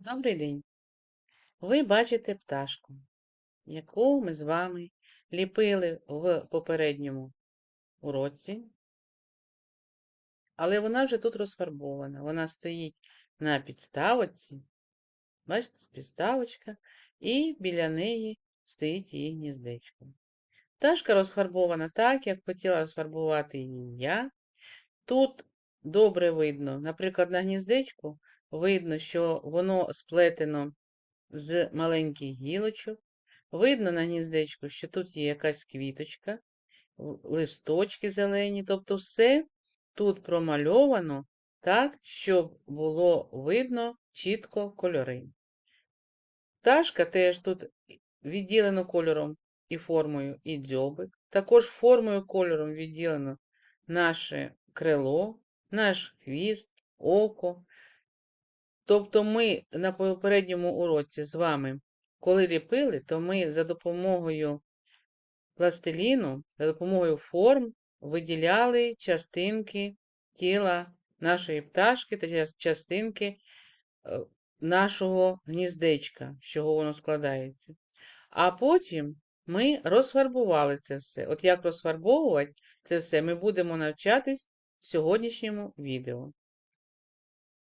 Добрий день! Ви бачите пташку, яку ми з вами ліпили в попередньому уроці, але вона вже тут розфарбована. Вона стоїть на підставочці, бачите, підставочка, і біля неї стоїть її гніздечко. Пташка розфарбована так, як хотіла розфарбувати її я. Тут добре видно, наприклад, на гніздечку видно, що воно сплетено з маленьких гілочок. Видно на гніздечку, що тут є якась квіточка, листочки зелені, тобто все тут промальовано так, щоб було видно чітко кольори. Пташка теж тут відділено кольором і формою і дзьобик. Також формою кольором відділено наше крило, наш хвіст, око. Тобто ми на попередньому уроці з вами, коли ліпили, то ми за допомогою пластиліну, за допомогою форм виділяли частинки тіла нашої пташки та частинки е, нашого гніздечка, з чого воно складається. А потім ми розфарбували це все. От як розфарбовувати це все, ми будемо навчатись в сьогоднішньому відео.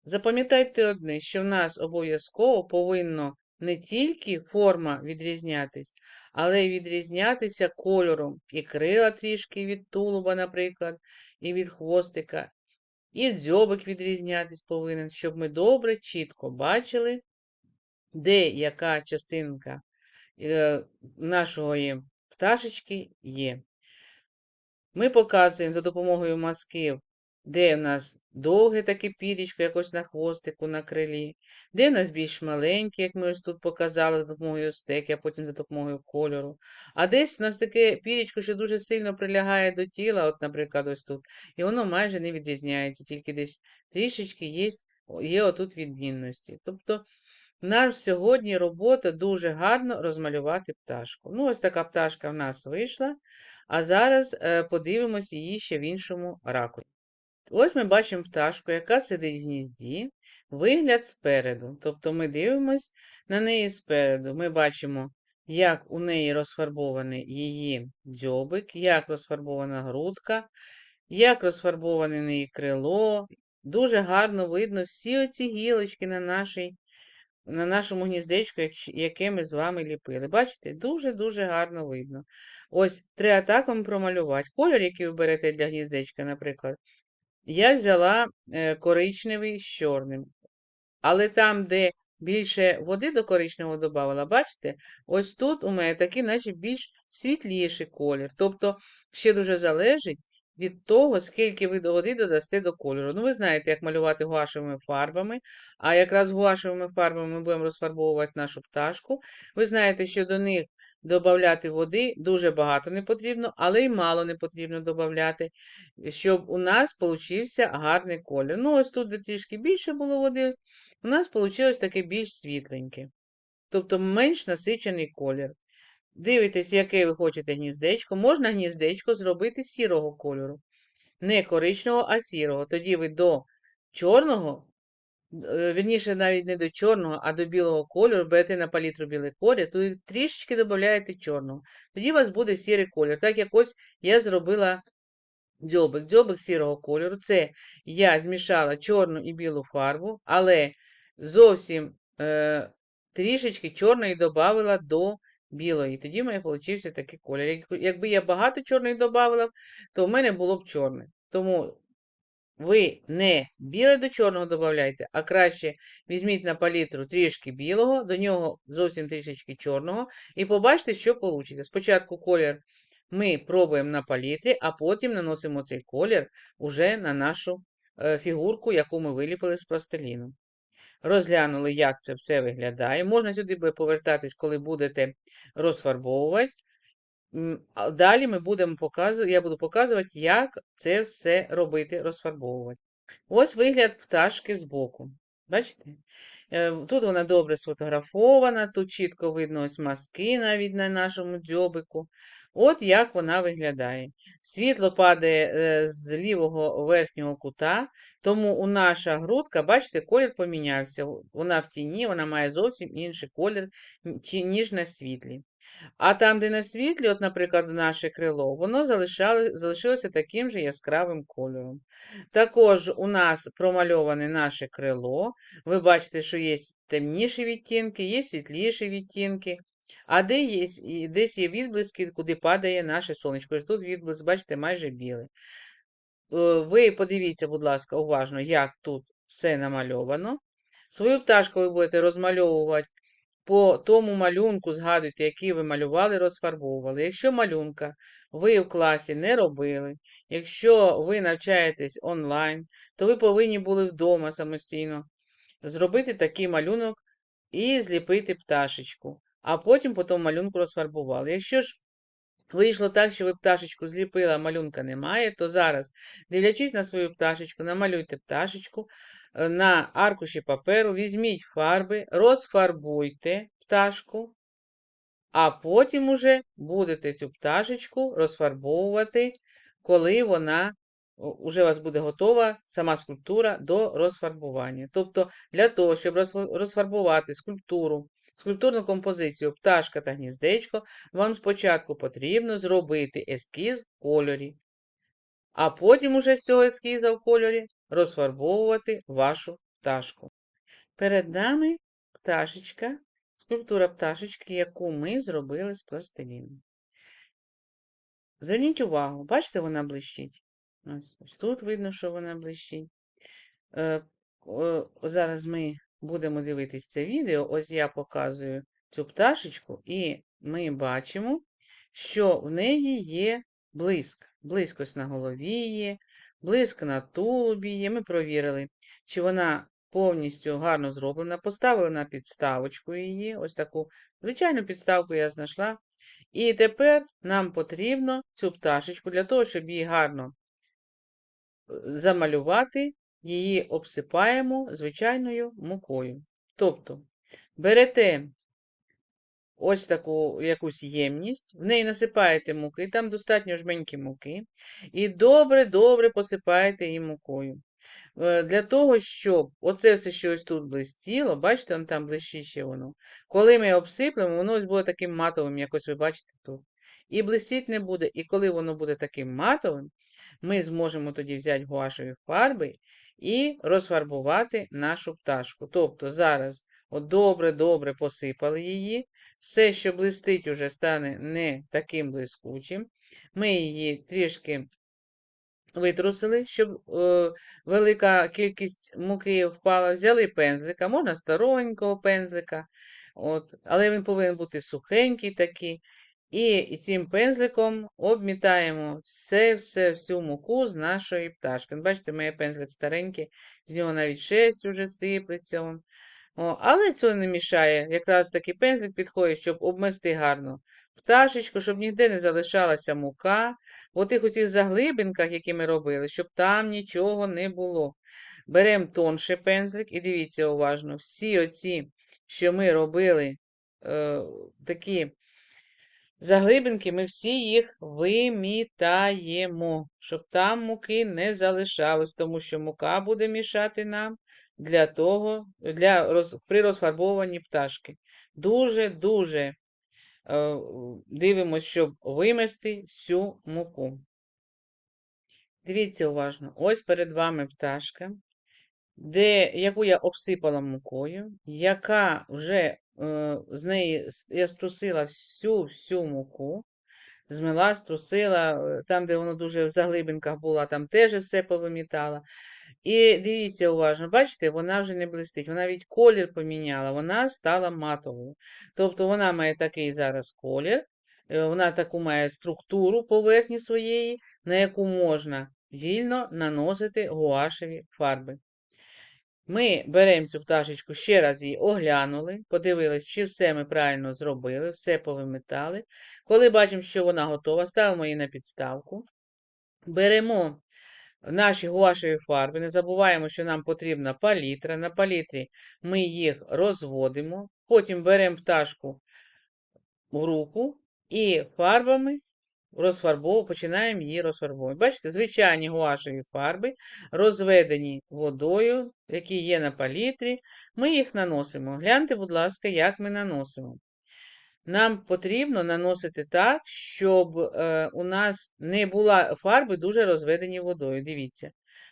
Запам'ятайте одне, що в нас обов'язково повинно не тільки форма відрізнятись, але й відрізнятися кольором і крила трішки від тулуба, наприклад, і від хвостика, і дзьобик відрізнятись повинен, щоб ми добре, чітко бачили, де яка частинка е, нашої пташечки є. Ми показуємо за допомогою мазків де в нас довге таке пірічко, якось на хвостику, на крилі, де в нас більш маленьке, як ми ось тут показали за допомогою стеки, а потім за допомогою кольору. А десь у нас таке пірічко, що дуже сильно прилягає до тіла, от, наприклад, ось тут, і воно майже не відрізняється, тільки десь трішечки є, є отут відмінності. Тобто, нам сьогодні робота дуже гарно розмалювати пташку. Ну, ось така пташка в нас вийшла. А зараз е, подивимось її ще в іншому ракурсі. Ось ми бачимо пташку, яка сидить в гнізді, вигляд спереду. Тобто ми дивимось на неї спереду. Ми бачимо, як у неї розфарбований її дзьобик, як розфарбована грудка, як розфарбоване неї крило. Дуже гарно видно всі оці гілочки на нашій, на нашому гніздечку, яке ми з вами ліпили. Бачите, дуже-дуже гарно видно. Ось треба так вам промалювати. Колір, який ви берете для гніздечка, наприклад. Я взяла е, коричневий з чорним. Але там, де більше води до коричневого додавала, бачите, ось тут у мене такий, наче більш світліший колір. Тобто, ще дуже залежить від того, скільки ви води додасте до кольору. Ну, ви знаєте, як малювати гуашевими фарбами, а якраз гуашевими фарбами ми будемо розфарбовувати нашу пташку. Ви знаєте, що до них Добавляти води дуже багато не потрібно, але й мало не потрібно додати, щоб у нас получився гарний колір. Ну, ось тут, де трішки більше було води, у нас вийшло таке більш світленьке. Тобто менш насичений колір. Дивитесь, яке ви хочете гніздечко. Можна гніздечко зробити сірого кольору. Не коричневого, а сірого. Тоді ви до чорного вірніше, навіть не до чорного, а до білого кольору, берете на палітру білий колір, то трішечки додаєте чорного. Тоді у вас буде сірий колір. Так як я зробила дзьобик. Дзьобик сірого кольору. Це я змішала чорну і білу фарбу, але зовсім е, трішечки чорної додала до білої. Тоді в мене вийшов такий колір. Якби я багато чорної додавала, то в мене було б чорне. Тому ви не біле до чорного додавайте, а краще візьміть на палітру трішки білого, до нього зовсім трішечки чорного, і побачите, що вийде. Спочатку колір ми пробуємо на палітрі, а потім наносимо цей колір уже на нашу е, фігурку, яку ми виліпили з пластиліну. Розглянули, як це все виглядає. Можна сюди повертатись, коли будете розфарбовувати. Далі ми будемо показувати, я буду показувати, як це все робити, розфарбовувати. Ось вигляд пташки збоку. Бачите? Е, Тут вона добре сфотографована, тут чітко видно ось мазки навіть на нашому дзьобику. От як вона виглядає. Світло падає е, з лівого верхнього кута, тому у наша грудка, бачите, колір помінявся. Вона в тіні, вона має зовсім інший колір, ніж на світлі. А там, де на світлі, от, наприклад, наше крило, воно залишилося таким же яскравим кольором. Також у нас промальоване наше крило. Ви бачите, що є темніші відтінки, є світліші відтінки. А де є, десь є відблиски, куди падає наше сонечко. Тут відблиск, бачите, майже білий. Е, Ви подивіться, будь ласка, уважно, як тут все намальовано. Свою пташку ви будете розмальовувати по тому малюнку, згадуйте, який ви малювали, розфарбовували. Якщо малюнка ви в класі не робили, якщо ви навчаєтесь онлайн, то ви повинні були вдома самостійно зробити такий малюнок і зліпити пташечку, а потім по тому малюнку розфарбували. Якщо ж Вийшло так, що ви пташечку зліпили, а малюнка немає, то зараз, дивлячись на свою пташечку, намалюйте пташечку на аркуші паперу, візьміть фарби, розфарбуйте пташку, а потім уже будете цю пташечку розфарбовувати, коли вона о, уже у вас буде готова сама скульптура до розфарбування. Тобто, для того, щоб розфарбувати скульптуру, скульптурну композицію пташка та гніздечко, вам спочатку потрібно зробити ескіз в кольорі, а потім уже з цього ескіза в кольорі розфарбовувати вашу пташку. Перед нами пташечка, скульптура пташечки, яку ми зробили з пластиліну. Зверніть увагу, бачите, вона блищить. Ось, ось тут видно, що вона блищить. Е, зараз ми будемо дивитись це відео. Ось я показую цю пташечку, і ми бачимо, що в неї є блиск. Блиск на голові є, блиск на тулубі є. Ми провірили, чи вона повністю гарно зроблена. Поставили на підставочку її. Ось таку звичайну підставку я знайшла. І тепер нам потрібно цю пташечку для того, щоб її гарно е, замалювати, її обсипаємо звичайною мукою. Тобто берете ось таку якусь ємність, в неї насипаєте муки, там достатньо жменьки муки, і добре-добре посипаєте її мукою. Е, Для того, щоб оце все, що ось тут блистіло, бачите, он там блищить ще воно. Коли ми обсиплемо, воно ось буде таким матовим, як ось ви бачите тут. І блистіть не буде. І коли воно буде таким матовим, ми зможемо тоді взяти гуашеві фарби і розфарбувати нашу пташку. Тобто зараз от добре-добре посипали її. Все, що блистить, уже стане не таким блискучим. Ми її трішки витрусили, щоб е, велика кількість муки впала. Взяли пензлика, можна старенького пензлика, от, але він повинен бути сухенький такий. І, цим пензликом обмітаємо все-все, всю муку з нашої пташки. Бачите, моє пензлик старенький, з нього навіть шерсть уже сиплеться. О, але цього не мішає. Якраз такий пензлик підходить, щоб обмести гарно пташечку, щоб ніде не залишалася мука. В тих оцих заглибинках, які ми робили, щоб там нічого не було. Беремо тонший пензлик і дивіться уважно, всі оці, що ми робили, е, такі заглибинки, ми всі їх вимітаємо, щоб там муки не залишалось, тому що мука буде мішати нам для того, для роз, при розфарбовуванні пташки. Дуже-дуже е, дивимося, щоб вимести всю муку. Дивіться уважно, ось перед вами пташка, де, яку я обсипала мукою, яка вже е, з неї я струсила всю-всю муку, змила, струсила, е, там, де воно дуже в заглибинках було, там теж все повимітала. І дивіться уважно, бачите, вона вже не блистить, вона навіть колір поміняла, вона стала матовою. Тобто вона має такий зараз колір, е, вона таку має структуру поверхні своєї, на яку можна вільно наносити гуашеві фарби. Ми беремо цю пташечку, ще раз її оглянули, подивились, чи все ми правильно зробили, все повимітали. Коли бачимо, що вона готова, ставимо її на підставку. Беремо наші гуашеві фарби. Не забуваємо, що нам потрібна палітра. На палітрі ми їх розводимо, потім беремо пташку в руку і фарбами розфарбовуємо, починаємо її розфарбовувати. Бачите, звичайні гуашеві фарби, розведені водою, які є на палітрі, ми їх наносимо. Гляньте, будь ласка, як ми наносимо. Нам потрібно наносити так, щоб е, у нас не була фарби дуже розведені водою. Дивіться,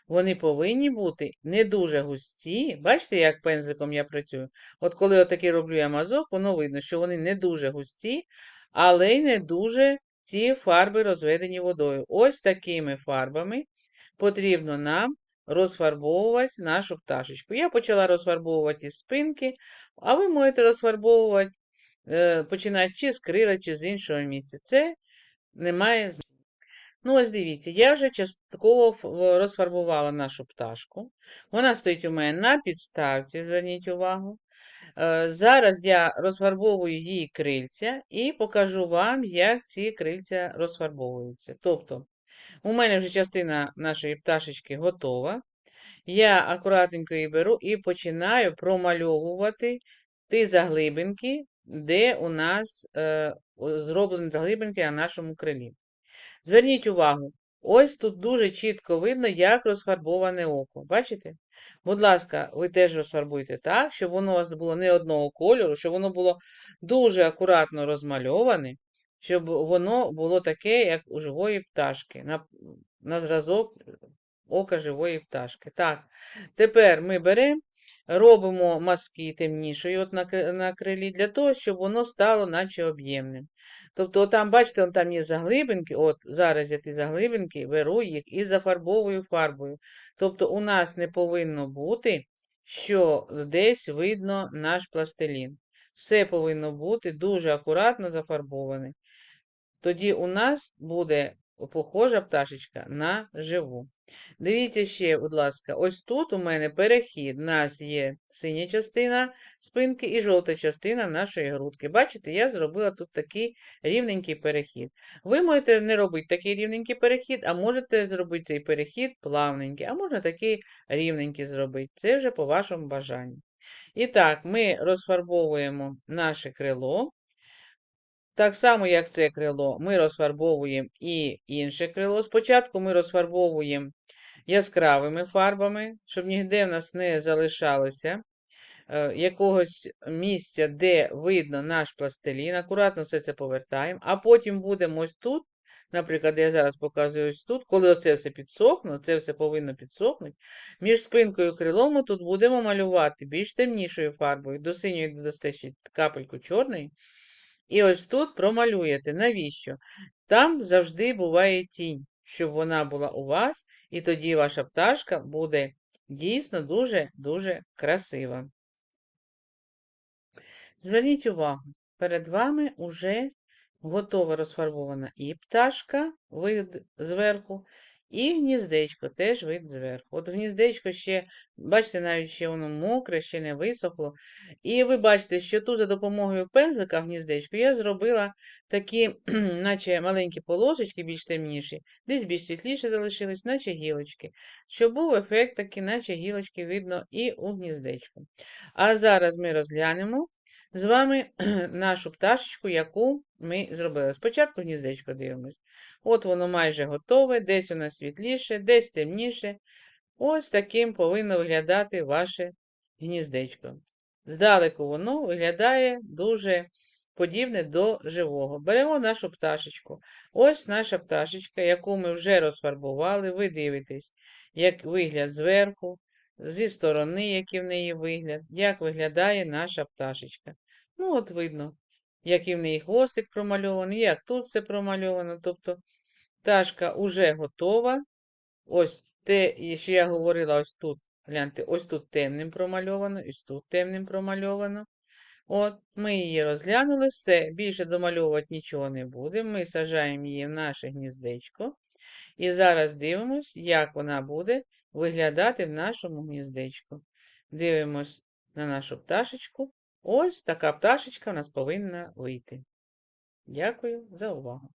вони повинні бути не дуже густі. Бачите, як пензликом я працюю? От коли отакий роблю я мазок, воно видно, що вони не дуже густі, але й не дуже ці фарби розведені водою. Ось такими фарбами потрібно нам розфарбовувати нашу пташечку. Я почала розфарбовувати спинки, а ви можете розфарбовувати е, починати чи з крила, чи з іншого місця. Це не має значення. Ну, ось дивіться, я вже частково розфарбувала нашу пташку. Вона стоїть у мене на підставці, зверніть увагу. Е, Зараз я розфарбовую її крильця і покажу вам, як ці крильця розфарбовуються. Тобто, у мене вже частина нашої пташечки готова. Я акуратненько її беру і починаю промальовувати ті заглибинки, де у нас е, зроблені заглибинки на нашому крилі. Зверніть увагу, ось тут дуже чітко видно, як розфарбоване око. Бачите? Будь ласка, ви теж розфарбуйте так, щоб воно у вас було не одного кольору, щоб воно було дуже акуратно розмальоване, щоб воно було таке, як у живої пташки, на, на зразок ока живої пташки. Так, тепер ми беремо, робимо мазки темнішої от на, на крилі, для того, щоб воно стало наче об'ємним. Тобто, там, бачите, там є заглибинки, от зараз я ті заглибинки, беру їх і зафарбовую фарбою. Тобто, у нас не повинно бути, що десь видно наш пластилін. Все повинно бути дуже акуратно зафарбоване. Тоді у нас буде похожа пташечка на живу. Дивіться ще, будь ласка, ось тут у мене перехід. У нас є синя частина спинки і жовта частина нашої грудки. Бачите, я зробила тут такий рівненький перехід. Ви можете не робити такий рівненький перехід, а можете зробити цей перехід плавненький, а можна такий рівненький зробити. Це вже по вашому бажанню. І так, ми розфарбовуємо наше крило. Так само, як це крило, ми розфарбовуємо і інше крило. Спочатку ми розфарбовуємо яскравими фарбами, щоб ніде в нас не залишалося е, якогось місця, де видно наш пластилін. Акуратно все це повертаємо, а потім будемо ось тут, наприклад, я зараз показую ось тут, коли оце все підсохне, це все повинно підсохнути. Між спинкою і крилом ми тут будемо малювати більш темнішою фарбою, до синьої додасте ще капельку чорної. І ось тут промалюєте. Навіщо? Там завжди буває тінь, щоб вона була у вас, і тоді ваша пташка буде дійсно дуже-дуже красива. Зверніть увагу, перед вами уже готова розфарбована і пташка, вид зверху, і гніздечко теж вид зверху. От гніздечко ще, бачите, навіть ще воно мокре, ще не висохло. І ви бачите, що тут за допомогою пензлика в гніздечку я зробила такі, наче маленькі полосочки, більш темніші, десь більш світліше залишились, наче гілочки. Щоб був ефект такий, наче гілочки видно і у гніздечку. А зараз ми розглянемо з вами нашу пташечку, яку ми зробили. Спочатку гніздечко дивимось. От воно майже готове, десь у нас світліше, десь темніше. Ось таким повинно виглядати ваше гніздечко. Здалеку воно виглядає дуже подібне до живого. Беремо нашу пташечку. Ось наша пташечка, яку ми вже розфарбували. Ви дивитесь, як вигляд зверху, зі сторони, який в неї вигляд, як виглядає наша пташечка. Ну, от видно, який в неї хвостик промальований, як тут все промальовано. Тобто пташка уже готова. Ось те, що я говорила, ось тут, гляньте, ось тут темним промальовано, ось тут темним промальовано. От, ми її розглянули, все, більше домальовувати нічого не будемо. Ми сажаємо її в наше гніздечко. І зараз дивимось, як вона буде виглядати в нашому гніздечку. Дивимось на нашу пташечку. Ось така пташечка в нас повинна вийти. Дякую за увагу.